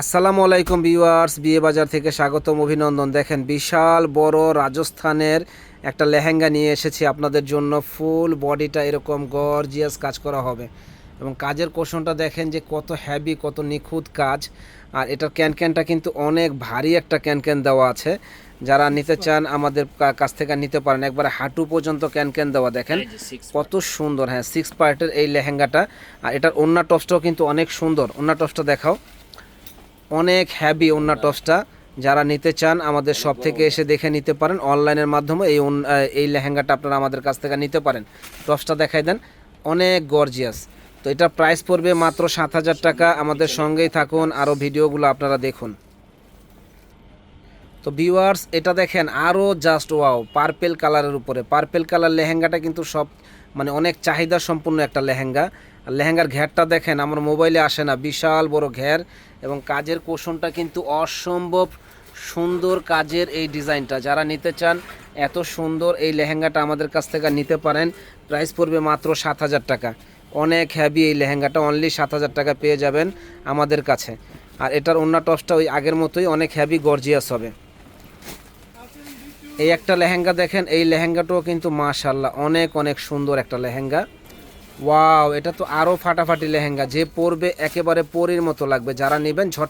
আসসালামু আলাইকুম ভিউয়ার্স বিয়ে বাজার থেকে স্বাগতম অভিনন্দন। দেখেন বিশাল বড় রাজস্থানের একটা লেহেঙ্গা নিয়ে এসেছি আপনাদের জন্য। ফুল বডিটা এরকম গর্জিয়াস কাজ করা হবে। এবং কাজের কোশনটা দেখেন যে কত হ্যাভি কত নিখুঁত কাজ। আর এটার ক্যানক্যানটা কিন্তু অনেক ভারী একটা ক্যানক্যান দেওয়া আছে। যারা নিতে চান আমাদের কাছ থেকে নিতে পারেন। একবারে হাঁটু পর্যন্ত ক্যানক্যান দেওয়া দেখেন। কত সুন্দর হ্যাঁ সিক্স পার্টের এই লেহেঙ্গাটা। আর এটার ওন্না টপসটাও কিন্তু অনেক সুন্দর। ওন্না টপসটা দেখাও। অনেক হ্যাভি ওন্না টপসটা যারা নিতে চান আমাদের সব থেকে এসে দেখে নিতে পারেন। অনলাইনের মাধ্যমে এই এই লেহেঙ্গাটা আপনারা আমাদের কাছ থেকে নিতে পারেন। টপসটা দেখাই দেন, অনেক গর্জিয়াস তো এটা প্রাইস পড়বে মাত্র সাত হাজার টাকা। আমাদের সঙ্গেই থাকুন আরও ভিডিওগুলো আপনারা দেখুন। তো ভিউয়ার্স এটা দেখেন আরও জাস্ট ওয়াও পার্পেল কালারের উপরে। পার্পেল কালার লেহেঙ্গাটা কিন্তু সব মানে অনেক চাহিদা সম্পূর্ণ একটা লেহেঙ্গা। লেহেঙ্গার ঘেরটা দেখেন, আমার মোবাইলে আসে না, বিশাল বড় ঘের এবং কাজের কোষণটা কিন্তু অসম্ভব সুন্দর কাজের এই ডিজাইনটা। যারা নিতে চান, এত সুন্দর এই লেহেঙ্গাটা আমাদের কাছ থেকে নিতে পারেন। প্রাইস পড়বে মাত্র সাত হাজার টাকা। অনেক হ্যাভি এই লেহেঙ্গাটা অনলি সাত হাজার টাকা পেয়ে যাবেন আমাদের কাছে। আর এটার অন্য টপসটা ওই আগের মতোই অনেক হ্যাভি গর্জিয়াস হবে। এই একটা লেহেঙ্গা দেখেন, এই লেহেঙ্গাটাও কিন্তু মাশাল্লাহ অনেক অনেক সুন্দর একটা লেহেঙ্গা। ওয়াও এটা তো আরও ফাটাফাটি লেহেঙ্গা। যে পরবে একেবারে পরির মতো লাগবে। যারা নেবেন ঝট